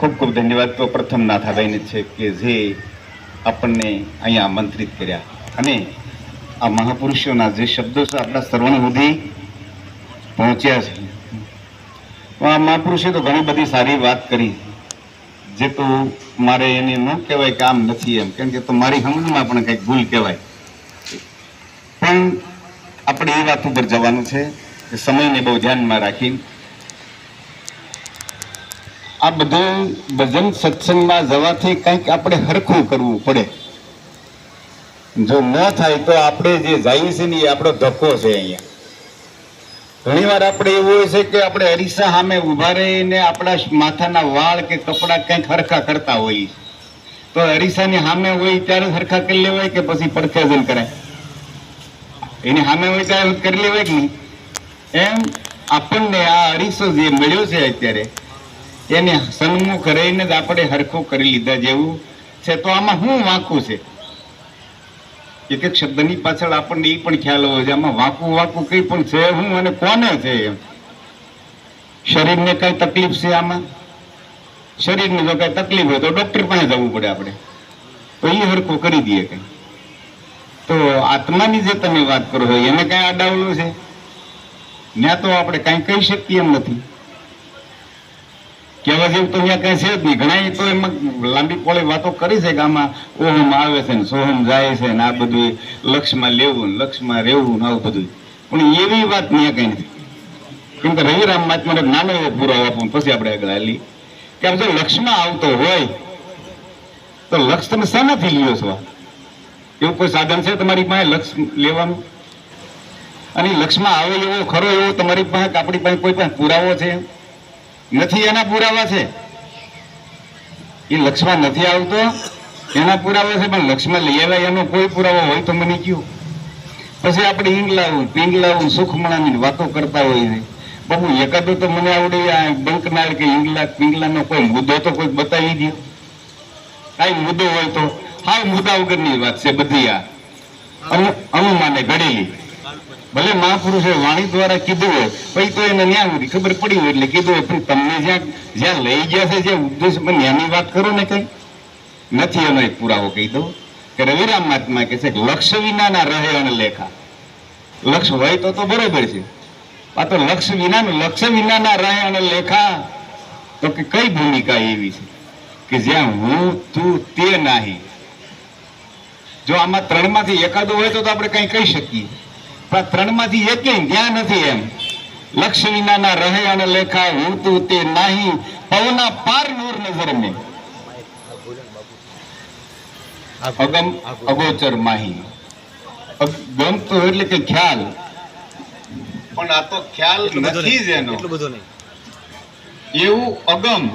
ખૂબ ખૂબ ધન્યવાદ તો પ્રથમ નાથાભાઈને છે કે જે આપણને અહીંયા આમંત્રિત કર્યા. અને આ મહાપુરુષોના જે શબ્દો છે, આપણા સર્વણ સુધી પહોંચ્યા છે. આ મહાપુરુષે તો ઘણી બધી સારી વાત કરી. જે તો મારે એને ન કહેવાય કે નથી એમ, કેમ કે તો મારી સમજમાં પણ કંઈક ભૂલ કહેવાય. પણ આપણે એ વાત ઉપર જવાનું છે કે સમયને બહુ ધ્યાનમાં રાખી આ બધું ભજન સત્સંગમાં જવાથી કંઈક આપણે હરખું કરવું પડે. જો ન થાય તો આપણે જે જઈએ છીએ ને એ આપણો ધક્કો છે અહીંયા. ઘણી વાર આપણે એવું હોય છે કે આપણે અરીસા સામે ઊભા રહીને આપણા માથાના વાળ કે કપડાં કંઈક હરખા કરતા હોઈએ. તો અરીસાની સામે હોય ત્યારે જ હરખા કરી લેવાય કે પછી પડખે કરાય? એની સામે હોય ત્યારે કરી લેવાય કે નહીં? એમ આપણને આ અરીસો જે મળ્યો છે અત્યારે એને સન્મુખ રહીને જ આપણે હરખું કરી લીધા જેવું છે. તો આમાં શું વાંકું છે? એક એક શબ્દની પાછળ આપણને એ પણ ખ્યાલ હોય છે. આમાં વાંકું વાંકું કઈ પણ છે હું અને કોને છે એમ? શરીરને કઈ તકલીફ છે આમાં? શરીરને જો કઈ તકલીફ હોય તો ડૉક્ટર પાસે જવું પડે આપણે. તો એ હરખું કરી દઈએ કઈ. તો આત્માની જે તમે વાત કરો એને કઈ આડાવલું છે? ત્યાં તો આપણે કઈ કહી શકીએ એમ નથી. કહેવા જેવું તો અહીંયા કઈ છે જ નહીં. ઘણા તો એમાં લાંબી પોળી વાતો કરી છે કે આમાં ઓહમ આવે છે ને સોહમ જાય છે ને આ બધું લક્ષમાં લેવું ને લક્ષમાં રહેવું ને આવું બધું. પણ એવી વાત ત્યાં કઈ નથી. કેમ કે રવિરામ એક નાનો એવો પુરાવો આપો પછી આપણે આગળ હાલી કે આમ જો લક્ષમાં આવતો હોય, તો લક્ષ તમે શાનાથી લ્યો છો? એવું કોઈ સાધન છે તમારી પાસે લક્ષ લેવાનું? અને લક્ષમાં આવે એવો ખરો એવો તમારી પાસે આપણી પાસે કોઈ પણ પુરાવો છે? નથી એના પુરાવા છે? એ લક્ષમાં નથી આવતો. એના પુરાવા છે, પણ લક્ષમાં લઈ આવ્યા એનો કોઈ પુરાવો હોય તો મને કયું. પછી આપણે ઈંગલાવું પિંગલાવું સુખમણાની વાતો કરતા હોય છે બહુ એકાદો તો મને આવડે આ બંકનાળ કે ઈંગલા, પિંગલાનો કોઈ મુદ્દો તો કોઈ બતાવી દો? કાંઈ મુદ્દો હોય તો? હા મુદ્દા વગરની વાત છે બધી આ. અનુ- અનુમાને ઘડેલી. ભલે મહાપુરુષે વાણી દ્વારા કીધું હોય પછી તો એને ન્યા સુધી ખબર પડી હોય એટલે કીધું હોય પણ તમને જ્યાં જ્યાં લઈ ગયા છે, જે ઉપદેશ પણ ન્યાની વાત કરો ને કઈ. નથી એનો એક પુરાવો કહી દઉં કે રવિરામ મહાત્મા કહે છે કે લક્ષ વિનાના રહે અને લેખા. લક્ષ હોય તો તો બરોબર છે. આ તો લક્ષ વિનાનું, લક્ષ વિનાના રહે અને લેખા. તો કે કઈ ભૂમિકા એવી છે? કે જ્યાં હું, તું, તે નાહી. જો આમાં ત્રણમાંથી એકાદો હોય તો આપણે કંઈ કહી શકીએ. પણ ત્રણમાંથી એકે જ્ઞાન નથી એમ. લક્ષ વિનાના રહે અને લેખા હું તે નાહી પવના પાર નૂર નજર મેં. અગમ અગોચર માહી. અગમ તો એટલે કે ખ્યાલ. પણ આ તો ખ્યાલ નથી જ એનો. એવું અગમ.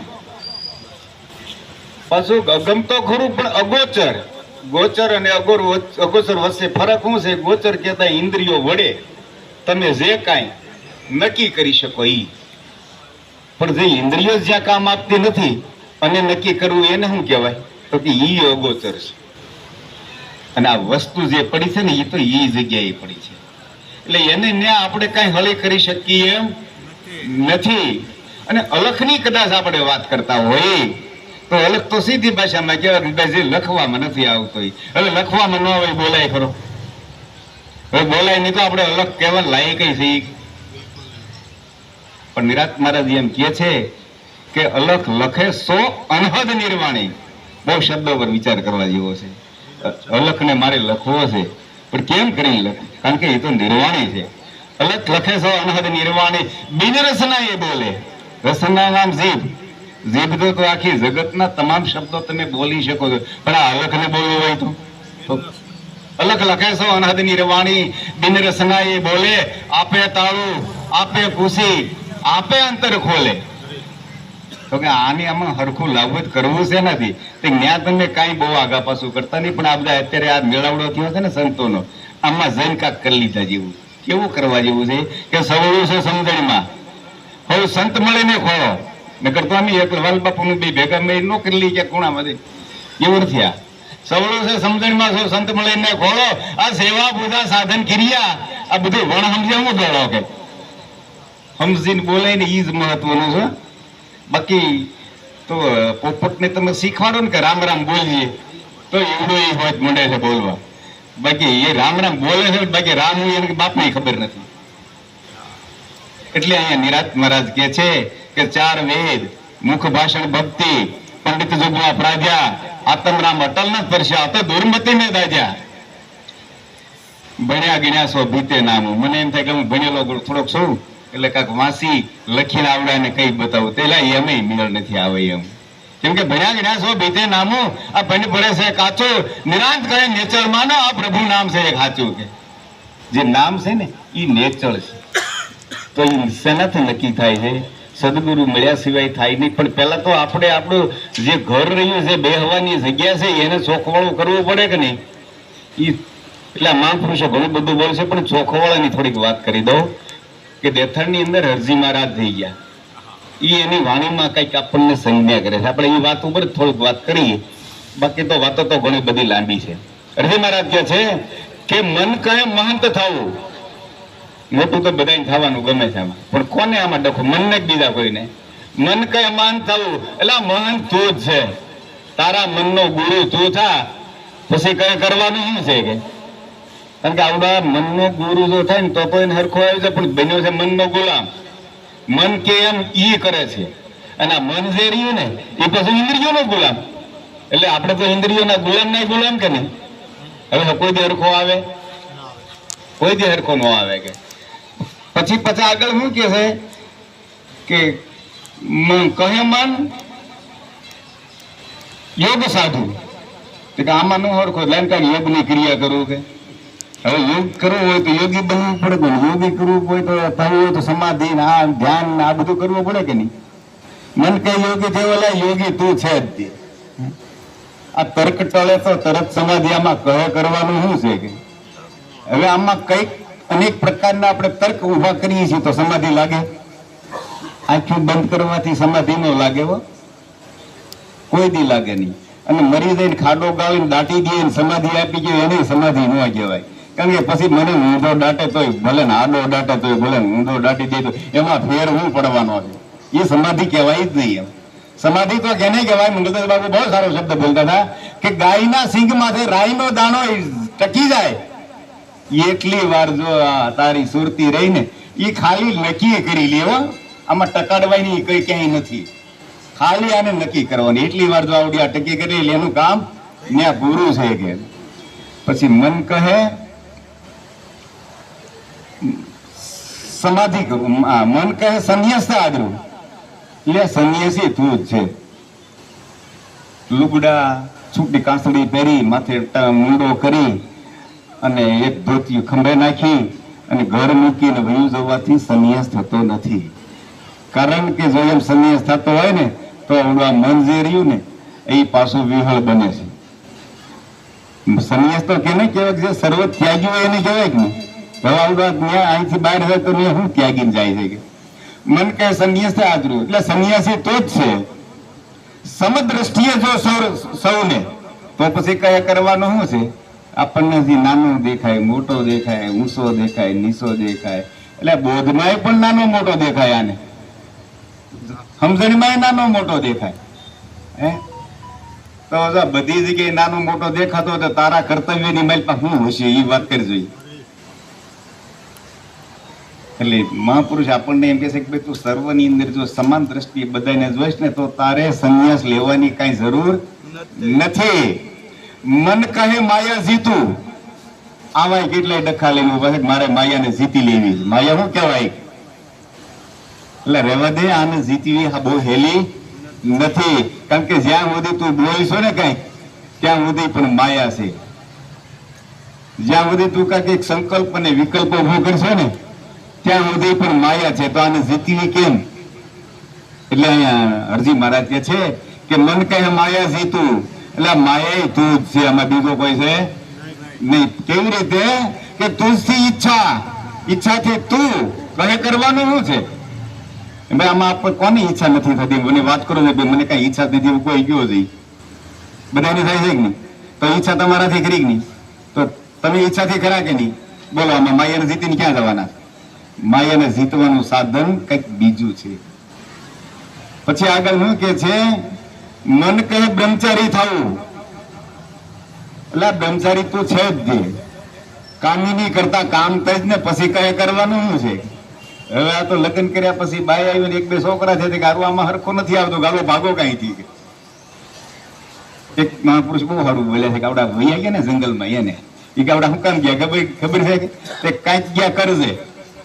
પાછું અગમ તો ખરું પણ અગોચર. ગોચર અને અગોર અગોચર વચ્ચે ફરક શું છે? ગોચર કહેતા ઇન્દ્રિયો વડે તમે જે કાંઈ નક્કી કરી શકો એ પણ જે ઇન્દ્રિયો જ્યાં કામ આપતી નથી, અને નક્કી કરવું એને શું કહેવાય? તો કે ઈ અગોચર છે. અને આ વસ્તુ જે પડી છે ને એ તો એ જગ્યાએ પડી છે. એટલે એને ન્યા આપણે કાંઈ હળી કરી શકીએ એમ નથી. અને અલખની કદાચ આપણે વાત કરતા હોય તો અલખ તો સીધી ભાષામાં કહેવાય કે જે લખવામાં નથી આવતો એટલે લખવામાં ન હોય બોલાય ખરો. હવે બોલાય નહીં તો આપણે અલગ કહેવા લાયક છીએ. પણ નિરાત મહારાજ એમ કહે છે કે અલખ લખે સો અનહદ નિર્વાણી. બહુ શબ્દો પર વિચાર કરવા જેવો છે. અલખને મારે લખવો છે. પણ કેમ કરીને લખે? કારણ કે એ તો નિર્વાણી છે. અલખ લખે સો અનહદ નિર્વાણી. બિન રસના એ બોલે. રસના નામ જીભ જીભ તો આખી જગતના તમામ શબ્દો તમે બોલી શકો છો. પણ આ અલખને બોલવું હોય તો? અલખ લખે છો અનહદ રવાણી. બિન રસના બોલે, આપે તાળું, આપે ખુશી, આપે અંતર ખોલે. તો કે આની આમાં હરખું લાભ જ કરવું છે નથી. તે ત્યાં તમે કાંઈ બહુ આગા પાછું કરતા નહીં, પણ આ બધા અત્યારે આ મેળાવડો થયો છે ને સંતોનો, આમાં જૈન કાંક કરી લીધા જેવું. કેવું કરવા જેવું છે? કે સવળું છે સમજણમાં. હવે સંત મળીને ખોળો. નકર એક બાપુનું બે ભેગા મેળ નો કરી લઈ ગયા ખૂણામાંથી એવું નથી સવળું છે, સમજણમાં છો, સંત મળીને ખોળો. આ સેવા પૂજા સાધન ક્રિયા. આ બધું વણ સમજે હું દોડો કે? સમજીને બોલે ને ઈ જ મહત્વનું છે. બાકી તો પોપટને તમે શીખવાડો ને કે રામ રામ બોલીએ. તો એવડો એ વાત મંડે છે બોલવા. બાકી એ રામ રામ બોલે છે, બાકી રામ હું એને બાપને ખબર નથી. એટલે અહીંયા નિરાત મહારાજ કે છે કે ચાર વેદ મુખ ભાષણ ભક્તિ પંડિત જુગલા પ્રાજ્યા આતમ રામ અટલ ન સ્પર્શ્યા તો દુર્મતી ને દાજ્યા ભણ્યા ગણ્યા સો ભીતે નામ મને એમ થાય કે હું ભણેલો થોડોક છું એટલે કાંક વાંસી લખીને આવડે ને કઈ બતાવું, તેલા એમ મેળ નથી આવે એમ। કેમ કે ભણ્યા ગણ્યા સો ભીતે નામો આ ભણી પડે છે કાચો, નિરાંત કરે નેચર માનો આ પ્રભુ નામ છે એક સાચું કે। જે નામ છે ને એ નેચર છે। તો એ શેનાથી નક્કી થાય છે? સદગુરુ મળ્યા સિવાય થાય નહીં. પણ પહેલા તો આપણે આપણું જે ઘર રહ્યું છે બે હવાની જગ્યા છે, એને ચોખવાળું કરવું પડે કે નહીં? એ એટલે મહાપુરુષો ઘણું બધું બોલશે પણ ચોખવાળાની થોડીક વાત કરી દઉં. કે દેથણની અંદર હરજી મહારાજ થઈ ગયા. એ એની વાણીમાં કંઈક આપણને સંજ્ઞા કરે છે. આપણે એ વાત ઉપર થોડીક વાત કરીએ. બાકી તો વાતો તો ઘણી બધી લાંબી છે. હરજી મહારાજ કહે છે કે મન કહે મહંત થવું. મોટું તો બધાને થવાનું ગમે છે આમાં. પણ કોને આમાં ડખો? મનને જ બીજા કોઈને. મન કઈ મહાન થવું? એટલે મહાન તું જ છે. તારા મનનો ગુરુ તું થા. પછી કઈ કરવાનું શું છે કે? કારણ કે આવડા મનનો ગુરુ જો થાય ને તો કોઈ હરખો આવે છે પણ બન્યો છે મનનો ગુલામ. મન કે એમ ઈ કરે છે. અને મન જે રહ્યું ને, એ પછી ઇન્દ્રિયોનો ગુલામ. એટલે આપણે તો ઇન્દ્રિયોના ગુલામ ના ગુલામ કે નહીં? હવે કોઈ દી હરખો આવે? કોઈ દી હરખો ન આવે કે? પછી પછી આગળ શું કે છે? કે કહે મન, યોગ સાધુ. કે આમાં ન ઓળખો લાઈન કાઢ યોગની ક્રિયા કરવું કે? હવે યોગ કરવો હોય તો યોગી બનવું પડે કે યોગી કરવું હોય તો થવું હોય તો સમાધિ આ ધ્યાન આ બધું કરવું પડે કે નહીં? મન કે યોગી થયેલા યોગી તું છે જ તે. આ તર્ક ટળે તો તરત સમાધિ આમાં કહે કરવાનું શું છે કે? હવે આમાં કંઈક અનેક પ્રકારના આપણે તર્ક ઊભા કરીએ છીએ તો સમાધિ લાગે. આંખો બંધ કરવાથી સમાધિ ન લાગે કોઈ દી લાગે નહીં. અને મરી જઈને ખાડો ગાળીને દાટી દે સમાધિ આપી ગયો એને સમાધિ ન કહેવાય. કારણ કે પછી મને ઊંધો દાટે તોય, ભલે ને આડો દાટે તોય, ભલે ઊંધો દાટી દે તો એમાં ફેર હું પડવાનો છે. એ સમાધિ કહેવાય જ નહીં એમ. સમાધિ તો કેને કહેવાય? મંગલદાસ બાબુ બહુ સારો શબ્દ બોલતા હતા કે ગાયના સિંગ માથે રાઈનો દાણો ટકી જાય. એટલી વાર જો તારી સુરતી રહી ને એ ખાલી નક્કી કરી લેવો આમાં ટકાડવાની કઈ ક્યાંય નથી. ખાલી આને નક્કી કરવાની. એટલી વાર જો આવડી આ ટકી કરી એનું કામ ત્યાં પૂરું છે કે પછી મન કહે, સમાધિ કરું. મન કહે, સંન્યાસ આદરું. એટલે સંન્યાસી તું જ છે. લુગડા, છૂટી કાંસળી પહેરી, માથે મૂંડો કરી અને એક ધોતિયું ખંભે નાખી અને ઘર મૂકીને વયું જવાથી સંન્યાસ થતો નથી. કારણ કે જો એમ સંન્યાસ થતો હોય ને, તો આ મન જે રહ્યું ને, એ પાછું વિહળ બને છે. સંન્યાસ તો કેને કહેવાય જે સર્વ ત્યાગી હોય એને કહેવાય કે હવે આવડું ત્યાં અહીંથી બહાર જાય તો ત્યાં શું ત્યાગીને જાય છે કે? મન કહે સંન્યાસ આદરું એટલે સંન્યાસી તો જ છે. સમદ્રષ્ટિએ જો સૌ- સૌને, તો પછી કયા કરવાનું શું છે? આપણને જે નાનો દેખાય મોટો દેખાય ઊંચો દેખાય નીચો દેખાય એટલે બોધમાં પણ નાનો મોટો દેખાય આને. સમજણીમાં નાનો મોટો દેખાય. હે? તો બધી જગ્યાએ નાનો મોટો દેખાતો તો તારા કર્તવ્યની માઇલ શું હશે? એ વાત કરી જોઈએ એટલે મહાપુરુષ આપણને એમ કહે છે કે ભાઈ તું સર્વની અંદર જો સમાન દ્રષ્ટિએ બધાને જોઈશ ને તો તારે સંન્યાસ લેવાની કાંઈ જરૂર નથી. મન કહે માયા જીતું. આવાય કેટલાય ડખા લઈને ઊભા છે મારે માયાને જીતી લેવી માયા શું કહેવાય? એટલે રેવા દે, આને જીતવી બહુ હેલી નથી. કારણ કે જ્યાં સુધી તું બોલશો ને કઈ, ત્યાં સુધી પણ માયા છે. જ્યાં સુધી તું કાંઈક સંકલ્પ અને વિકલ્પ ઊભો કરશો ને, ત્યાં સુધી પણ માયા છે. તો આને જીતવી કેમ? એટલે અહીંયા હરજી મહારાજ કે છે કે મન કહે માયા જીતું. એટલે માએ તું છે, આમાં બીજો કોઈ છે? નહીં. કેવી રીતે? કે તુજથી ઈચ્છા. ઈચ્છાથી તું કહે કરવાનું શું છે? ભાઈ, આમાં કોની ઈચ્છા નથી થતી? મને વાત કરો ને મને કઈ ઈચ્છા એવું કોઈ ગયો છે? બધાને થાય છે કે નહીં? તો ઈચ્છા તમારાથી ખરી કે નહીં? તો તમે ઈચ્છાથી ખરા કે નહીં? બોલો, આમાં માયાને જીતીને ક્યાં જવાના? માયાને જીતવાનું સાધન કંઈક બીજું છે. પછી આગળ શું કે છે? મન કહે બ્રહ્મચારી થવું એટલે બ્રહ્મચારી તો છે જ જે. કામિની કરતા, કામ તજ ને, પછી કહે કરવાનું શું છે? હવે આ તો લગ્ન કર્યા પછી બાઈ આવી ને એક બે છોકરા છે તે હારું આમાં હરખો નથી આવતો, ગાલો ભાગો કાંઈથી. એક મહાપુરુષ બહુ સારું બોલ્યા છે કે આવડા વૈયા ગયા ને જંગલમાં, એને. એ આવડા શું કામ ગયા? ખબર ખબર છે કે? કાંઈક ગયા કરજે.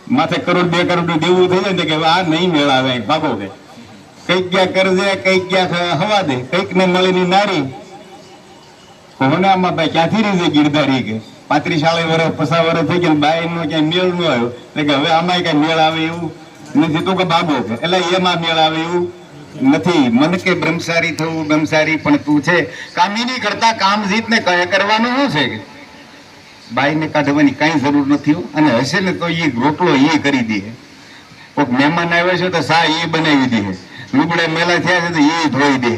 માથે કરોડ, બે કરોડ દેવું થઈ જાય ને કે આ નહીં મેળ આવે ભાગો કે. કંઈક ગયા કરજે, કંઈક ગયા હવા દે. કંઈક ને મળીની નારી હોનામાં ભાઈ ક્યાંથી રહી ગીરધારી કે? પાંત્રીસ ચાલીસ વર્ષ પચાસ વર્ષ થઈ ગયા બાઈ નો ક્યાંય મેળ ન આવ્યો. એટલે કે હવે આમાં કઈ મેળ આવે એવું નથી. તો કે બાબો કે? એટલે એમાં મેળ આવે એવું નથી. મન કે બ્રહ્મચારી થવું, બ્રહ્મચારી પણ તું છે. કામિની કરતા કામ જીત ને કરવાનું શું છે કે? બાઈને કાઢવાની કાંઈ જરૂર નથી અને હશે ને તો એ રોટલો એ કરી દે. કોઈક મહેમાન આવ્યો છે તો સા એ બનાવી દે. લુગડા મેલા થયા છે તો એ ધોઈ દે.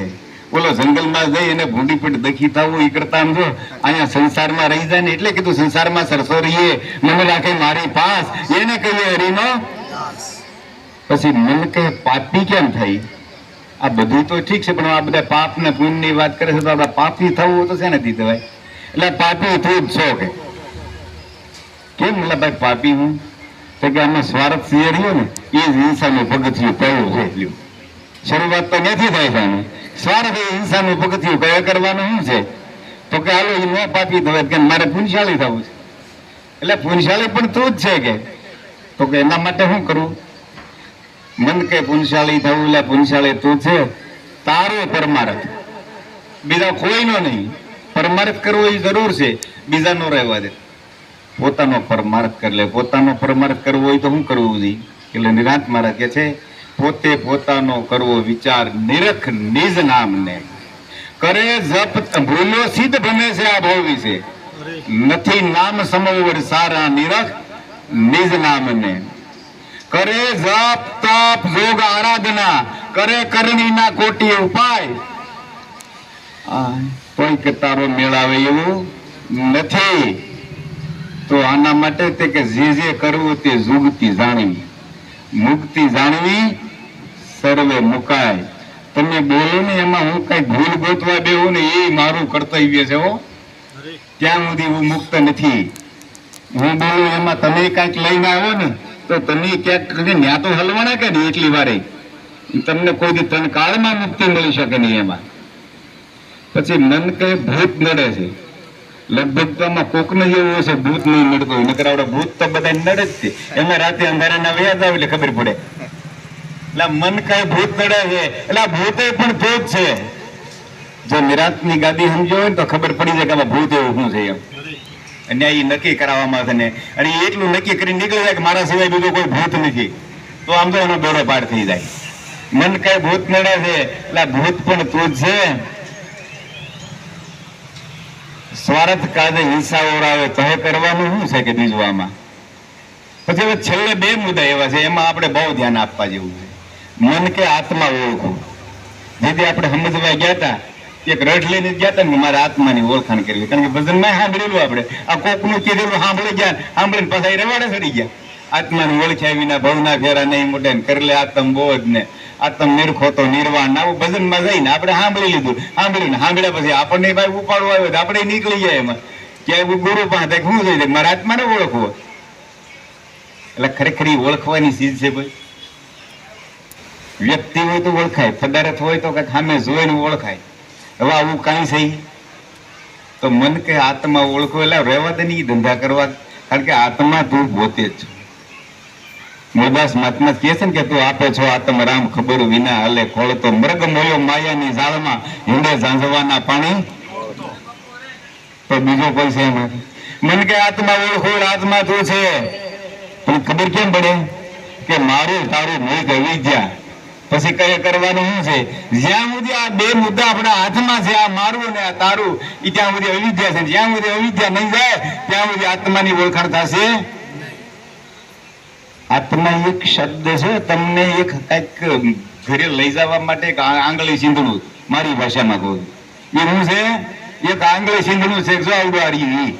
બોલો જંગલમાં જઈ અને ભૂંડી પેટ દખી થવું એ કરતા જો, અહીંયા સંસારમાં રહી જાય ને એટલે કીધું સંસારમાં સરસો રહીએ. મને રાખે મારી પાસ. એને કહીએ હરીનો પછી મન કે પાપી કેમ થઈ? આ બધું તો ઠીક છે, પણ આ બધા પાપ ને પુણ્યની વાત કરે છે તો આપણા પાપી થવું તો છે નથી થવાય એટલે પાપી તું જ છો કે કેમ એટલે ભાઈ પાપી હું? તો કે આમાં સ્વાર્થ સિંહ રહ્યો ને, એ જ હિંસાનું પગથિયું પહેલું છે, લ્યો. શરૂઆત તો નથી થાય છે. સ્વાર્થ હિંસાનું પગથિયું કયા કરવાનું શું છે? તો કે હાલો એ ન પાપી થવાય કે મારે પુનશાળી થવું છે. એટલે પુનશાળી પણ તું જ છે કે. તો કે એના માટે શું કરવું મન કે પુનશાળી થવું એટલે પુનશાળી તું છે. તારો પરમારથ. બીજા કોઈનો નહીં. પરમાર્થ કરવો એ જરૂર છે. બીજાનો રહેવા દે. પોતાનો પરમાર્થ કરી પોતાનો પરમાર્થ કરવો હોય તો શું કરવું જોઈએ એટલે નિરાંત મહારાજ કે છે પોતે પોતાનો કરવો વિચાર નિરખ નિજ નામને. કરે જપ ભૂલો સિદ્ધ ભમે છે આ ભાવ વિશે નથી નામ સમવર સારા નિરખ નિજ નામને. કરે જપ તપ જોગ આરાધના, કરે કરણીના કોટી ઉપાય. કોઈ કે તારો મેળાવે એવું નથી. તો આના માટે તે કે જે જે કરવું તે જુગતી જાણવી. મુક્તિ જાણવી સર્વે મુકાય. તમે બોલો ને એમાં હું કઈ ભૂલ ગોતવા દેવું ને એ મારું કર્તવ્ય છે હો. ત્યાં સુધી હું મુક્ત નથી. હું બોલું એમાં તમે કાંઈક લઈને આવો ને, તો તમે ક્યાંક ન્યા તો હલવાના કે નહીં એટલી વારે? તમને કોઈ દી તન કાળમાં મુક્તિ મળી શકે નહીં એમાં. પછી મન કે ભૂત નડે છે. લગભગ તો આમાં કોકને એવું હશે, ભૂત નહીં નડતું નકર આવડે ભૂત તો બધા નડે જ છે. એમાં રાતે અંધારાના વ્યાજ આવે એટલે ખબર પડે. એટલે મન કઈ ભૂત નડે છે. એટલે ભૂતે પણ તો જ છે. જો નિરાંતની ગાદી સમજો હોય ને તો ખબર પડી જાય કે આમાં ભૂત એવું શું છે એમ. અને એ નક્કી કરાવવામાં આવે ને. અને એટલું નક્કી કરી નીકળી જાય કે મારા સિવાય બીજો કોઈ ભૂત નથી. તો આમ તો એનો બેડો પાર થઈ જાય. મન કઈ ભૂત નડે છે. એટલે ભૂત પણ તું છે. સ્વાર્થ કાજે હિંસા ઓરાવે તો કરવાનું શું છે કે બીજું આમાં? પછી હવે છેલ્લે બે મુદ્દા એવા છે. એમાં આપણે બહુ ધ્યાન આપવા જેવું છે. મન કે આત્મા ઓળખું. જેથી આપણે સમજવા ગયા હતા, એક રઢ લઈને ગયા હતા ને, મારા આત્માની ઓળખાણ કરવી કારણ કે ભજનમાં સાંભળેલું આપણે. આ કોકનું કીધેલું સાંભળી ગયા, સાંભળીને પાછા રવાડે ચડી ગયા. આત્માને ઓળખ્યા વિના ભવના ફેરા નહીં મોટે કરલે આત્મ બોધ ને. આત્મ નિરખો તો નિર્વાણ આવું ભજનમાં જઈને આપણે સાંભળી લીધું. સાંભળ્યું સાંભળ્યા પછી આપણને ભાઈ ઉપાડવો આવ્યો તો આપણે નીકળી જાય એમાં. ક્યાંય ગુરુ પાસે શું થઈ જાય? મારા આત્માને ઓળખવો. એટલે ખરેખર ઓળખવાની ચીજ છે ભાઈ. વ્યક્તિ હોય તો ઓળખાય, પદાર્થ હોય તો કંઈક સામે જોઈને ઓળખાય. હવે આવું કાંઈ સહી તો મન કે આત્મા ઓળખો એટલે રહેવા દે ને ઈ ધંધા કરવા. કારણ કે આત્મા તું પોતે જ. મોદાસ મહાત્મા કહે છે ને કે તું આપે છો આત્મ રામ, ખબર વિના હલે ખોળ તો મૃગ મોયો માયાની જાળમાં હિંડે ઝાંઝવાના પાણી. તો બીજો કોઈ છે એમાં? મન કે આત્મા ઓળખો આત્મા તું છે. પણ ખબર કેમ પડે? કે મારું તારું નહીં કે વિદ્યા પછી કઈ કરવાનું શું છે? જ્યાં સુધી આ બે મુદ્દા આપણા હાથમાં છે, આ મારું ને આ તારું એ ત્યાં સુધી અવિદ્યા છે. જ્યાં સુધી અવિદ્યા નહીં જાય, ત્યાં સુધી આત્માની ઓળખાણ થશે આત્મા એક શબ્દ છે, તમને એક કંઈક ઘરે લઈ જવા માટે આંગળી સિંધણું, મારી ભાષામાં કહું એ શું છે? એક આંગળી સિંધણું છે, જો આવડું.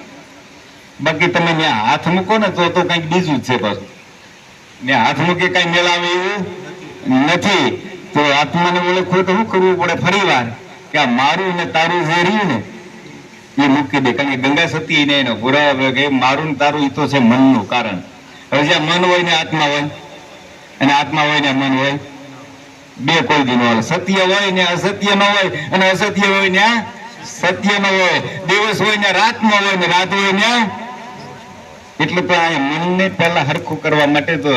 બાકી તમે ત્યાં હાથ મૂકો ને તો તો કંઈક બીજું જ છે પાછું. ને હાથ મૂકે કઈ મેળાવે એવું? નથી. તો આત્માને ઓળખવું તો શું કરવું પડે? ફરી વાર કે આ મારું ને તારું જે રહ્યું ને, એ મૂકી દે. કારણ કે ગંગા સતી ને એનો પુરાવા કે મારું ને તારું, એ તો છે મનનું કારણ. હવે જ્યાં મન હોય ને આત્મા હોય, અને આત્મા હોય ને મન હોય, બે કોઈ દિન હોય. સત્ય હોય ને અસત્ય ન હોય, અને અસત્ય હોય ને સત્ય ન હોય. દિવસ હોય ને રાત ન હોય ને રાત હોય ને એટલે તો આ મનને પહેલા હરખું કરવા માટે તો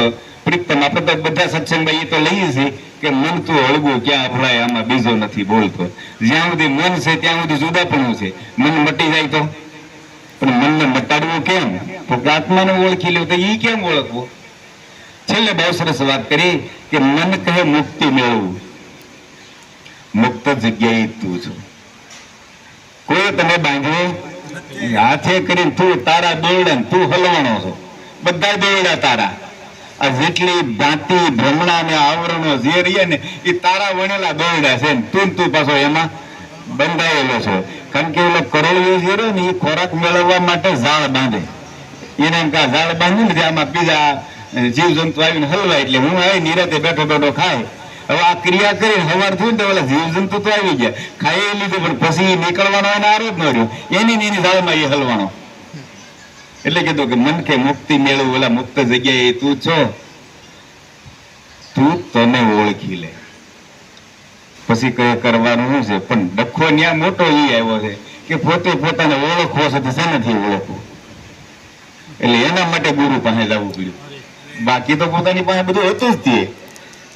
પ્રીતમ આપણે બધા સત્સંગમાં એ તો લઈએ છીએ કે મન તો હળવું, ક્યાં અફળાય આમાં બીજો નથી બોલતો. જ્યાં સુધી મન છે, ત્યાં સુધી જુદાપણું છે. મન મટી જાય તો? પણ મનને મટાડવું કેમ? તો આત્માને ઓળખી લે તો એ કેમ ઓળખવું? છેલ્લે બહુ સરસ વાત કરી કે મન કહે મુક્તિ મેળવવું મુક્ત જગ્યાએ તું છો. કોઈ તને બાંધવે હાથે કરીને તું તારા દોરડા તું હલવાનો છો. બધા દોરડા તારા. આ જેટલી ભાંતિ ભ્રમણા ને આવરણો જે રહીએ ને, એ તારા વણેલા દોરડા છે તું તું પાછો એમાં બંધાયેલો છે. કારણ કે ઓલો કરોળિયો જે રહ્યો ને, એ ખોરાક મેળવવા માટે ઝાડ બાંધે. એને એમ કે ઝાડ બાંધ્યું ને આમાં બીજા જીવ જંતુ આવીને હલવાય. એટલે હું આવી નિરાતે બેઠો બેઠો ખાય. હવે આ ક્રિયા કરીને હવાર થયું ને, તો ઓલા જીવ તો આવી ગયા. ખાઈ લીધું, પણ પછી નીકળવાનો એને આરોપ ન રહ્યો. એની એની ઝાડમાં એ હલવાનો. એટલે કીધું કે મન કે મુક્તિ મેળવું ઓલા મુક્ત જગ્યાએ તું છો, તું તને ઓળખી લે. પછી કઈ કરવાનું શું છે? પણ ડખો ન્યા મોટો એ આવ્યો છે કે પોતે પોતાને ઓળખવો છે તો શેનાથી ઓળખવું? એટલે એના માટે ગુરુ પાસે જવું પડ્યું. બાકી તો પોતાની પાસે બધું હતું જ તે.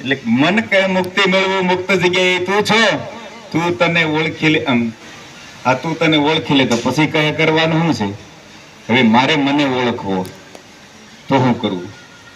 એટલે મન કે મુક્તિ મેળવું, મુક્ત જગ્યાએ તું છો, તું તને ઓળખી લે. આમ, આ તું તને ઓળખી લે તો પછી કહે, કરવાનું શું છે? હવે મારે મને ઓળખવો. તો શું કરવું